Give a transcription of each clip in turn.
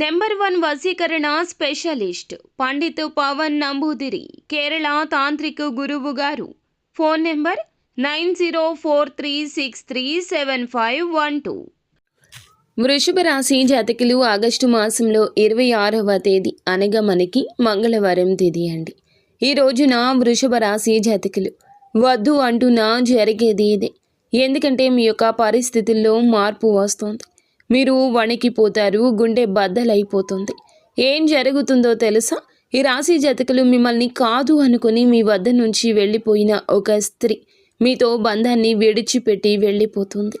Number one వశీకరణ specialist Pandit Pavan Namboodiri Kerala తాంత్రిక గురువు గారు. Phone number nine zero four three six three seven five one two. వృషభ రాశి జాతకులు ఆగస్టు మాసంలో ఇరవై ఆరవ తేదీ అనగా మనకి మంగళవారం తేదీ అండి. ఈ రోజున వృషభ రాశి జాతకులు వద్దు అంటున్నా జరిగేది ఇదే. ఎందుకంటే మీ యొక్క పరిస్థితుల్లో మార్పు వస్తుంది. మీరు వణికిపోతారు గుండె బద్దలైపోతుంది. ఏం జరుగుతుందో తెలుసా? ఈ రాశి జతకులు మిమ్మల్ని కాదు అనుకుని మీ వద్ద నుంచి వెళ్ళిపోయిన ఒక స్త్రీ మీతో బంధాన్ని విడిచిపెట్టి వెళ్ళిపోతుంది.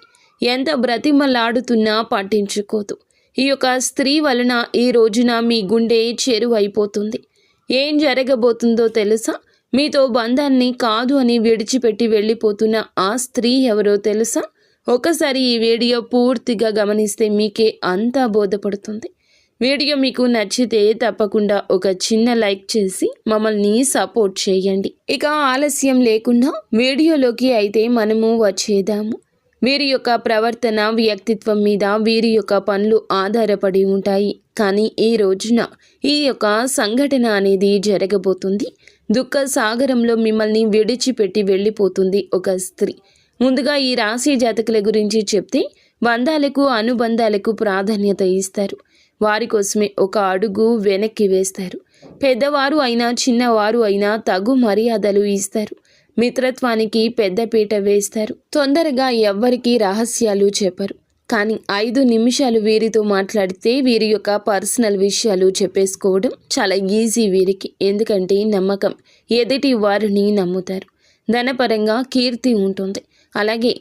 ఎంత బ్రతిమలాడుతున్నా పట్టించుకోదు. ఈ యొక్క స్త్రీ వలన ఈ రోజున మీ గుండె చెరువైపోతుంది. ఏం జరగబోతుందో తెలుసా? మీతో బంధాన్ని కాదు అని విడిచిపెట్టి వెళ్ళిపోతున్న ఆ స్త్రీ ఎవరో తెలుసా? ఒకసారి ఈ వీడియో పూర్తిగా గమనిస్తే మీకే అంతా బోధపడుతుంది. వీడియో మీకు నచ్చితే తప్పకుండా ఒక చిన్న లైక్ చేసి మమ్మల్ని సపోర్ట్ చేయండి. ఇక ఆలస్యం లేకుండా వీడియోలోకి అయితే మనము వచ్చేదాము వీరి యొక్క ప్రవర్తన వ్యక్తిత్వం మీద వీరి యొక్క పనులు ఆధారపడి ఉంటాయి. కానీ ఈ రోజున ఈ యొక్క సంఘటన అనేది జరగబోతుంది. దుఃఖ సాగరంలో మిమ్మల్ని విడిచిపెట్టి వెళ్ళిపోతుంది ఒక స్త్రీ. ముందుగా ఈ రాశి జాతకుల గురించి చెప్తే బంధాలకు అనుబంధాలకు ప్రాధాన్యత ఇస్తారు. వారి కోసమే ఒక అడుగు వెనక్కి వేస్తారు. పెద్దవారు అయినా చిన్నవారు అయినా తగు మర్యాదలు ఇస్తారు. మిత్రత్వానికి పెద్దపీట వేస్తారు. తొందరగా ఎవ్వరికీ రహస్యాలు చెప్పరు. కానీ ఐదు నిమిషాలు వీరితో మాట్లాడితే వీరి యొక్క పర్సనల్ విషయాలు చెప్పేసుకోవడం చాలా ఈజీ వీరికి. ఎందుకంటే నమ్మకం ఎదుటి వారిని నమ్ముతారు. ధనపరంగా కీర్తి ఉంటుంది. అలాగే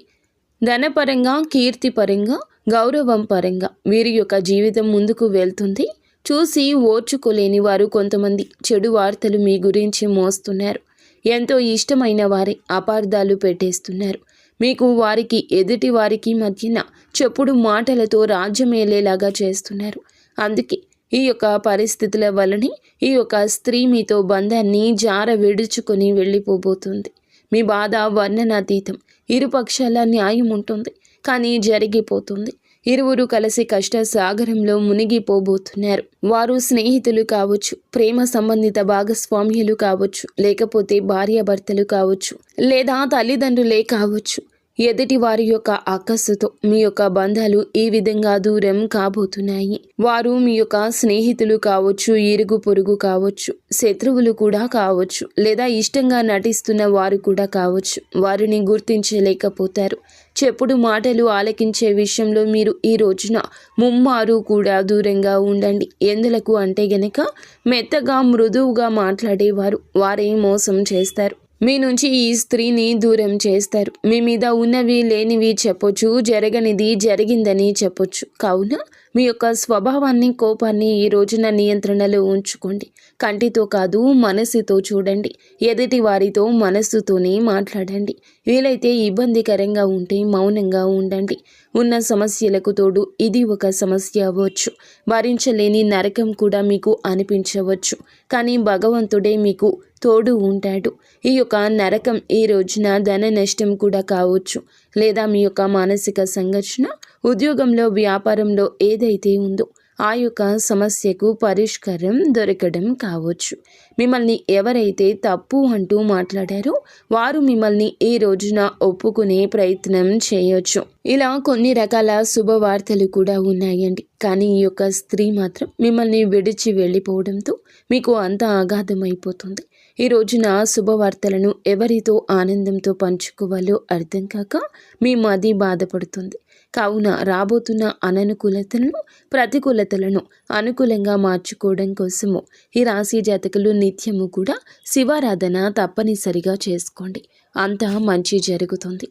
ధనపరంగా కీర్తిపరంగా గౌరవం పరంగా వీరి యొక్క జీవితం ముందుకు వెళ్తుంది. చూసి ఓర్చుకోలేని వారు కొంతమంది చెడు వార్తలు మీ గురించి మోస్తున్నారు. ఎంతో ఇష్టమైన వారి అపార్థాలు పెట్టేస్తున్నారు. మీకు వారికి ఎదుటి వారికి మధ్యన చెప్పుడు మాటలతో రాజ్యమేలేలాగా చేస్తున్నారు. అందుకే ఈ యొక్క పరిస్థితుల వలనే ఈ యొక్క స్త్రీ మీతో బంధాన్ని జార విడుచుకొని వెళ్ళిపోబోతుంది. మీ బాధ వర్ణనాతీతం ఇరుపక్షాల న్యాయం ఉంటుంది కానీ జరిగిపోతుంది. ఇరువురు కలిసి కష్ట సాగరంలో మునిగిపోబోతున్నారు. వారు స్నేహితులు కావచ్చు ప్రేమ సంబంధిత భాగస్వామ్యులు కావచ్చు లేకపోతే భార్యాభర్తలు కావచ్చు లేదా తల్లిదండ్రులే కావచ్చు. ఎదుటి వారి యొక్క ఆకస్సుతో మీ యొక్క బంధాలు ఈ విధంగా దూరం కాబోతున్నాయి. వారు మీ యొక్క స్నేహితులు కావచ్చు ఇరుగు పొరుగు కావచ్చు శత్రువులు కూడా కావచ్చు లేదా ఇష్టంగా నటిస్తున్న వారు కూడా కావచ్చు. వారిని గుర్తించలేకపోతారు. చెప్పుడు మాటలు ఆలకించే విషయంలో మీరు ఈ రోజున ముమ్మారు కూడా దూరంగా ఉండండి. ఎందులకు అంటే గనక మెత్తగా మృదువుగా మాట్లాడేవారు వారే మోసం చేస్తారు. మీ నుంచి ఈ స్త్రీని దూరం చేస్తారు. మీ మీద ఉన్నవి లేనివి చెప్పొచ్చు జరగనిది జరిగిందని చెప్పొచ్చు. కావున మీ యొక్క స్వభావాన్ని కోపాన్ని ఈ రోజున నియంత్రణలో ఉంచుకోండి. కంటితో కాదు మనసుతో చూడండి. ఎదుటి వారితో మనస్సుతోనే మాట్లాడండి. వీలైతే ఇబ్బందికరంగా ఉంటే మౌనంగా ఉండండి. ఉన్న సమస్యలకు తోడు ఇది ఒక సమస్య అవ్వచ్చు. భరించలేని నరకం కూడా మీకు అనిపించవచ్చు. కానీ భగవంతుడే మీకు తోడు ఉంటాడు. ఈ యొక్క నరకం ఈ రోజున ధన నష్టం కూడా కావచ్చు. లేదా మీ యొక్క మానసిక సంఘర్షణ ఉద్యోగంలో వ్యాపారంలో ఏదైతే ఉందో ఆ యొక్క సమస్యకు పరిష్కారం దొరకడం కావచ్చు. మిమ్మల్ని ఎవరైతే తప్పు అంటూ మాట్లాడారో వారు మిమ్మల్ని ఈ రోజున ఒప్పుకునే ప్రయత్నం చేయొచ్చు. ఇలా కొన్ని రకాల శుభవార్తలు కూడా ఉన్నాయండి. కానీ ఈ యొక్క స్త్రీ మాత్రం మిమ్మల్ని విడిచి వెళ్ళిపోవడంతో మీకు అంత అగాధమైపోతుంది ఈ రోజున శుభవార్తలను ఎవరితో ఆనందంతో పంచుకోవాలో అర్థం కాక మీ మది బాధపడుతుంది. కావున రాబోతున్న అననుకూలతలను ప్రతికూలతలను అనుకూలంగా మార్చుకోవడం కోసము ఈ రాశి జాతకులు నిత్యము కూడా శివారాధన తప్పనిసరిగా చేసుకోండి. అంతా మంచి జరుగుతుంది.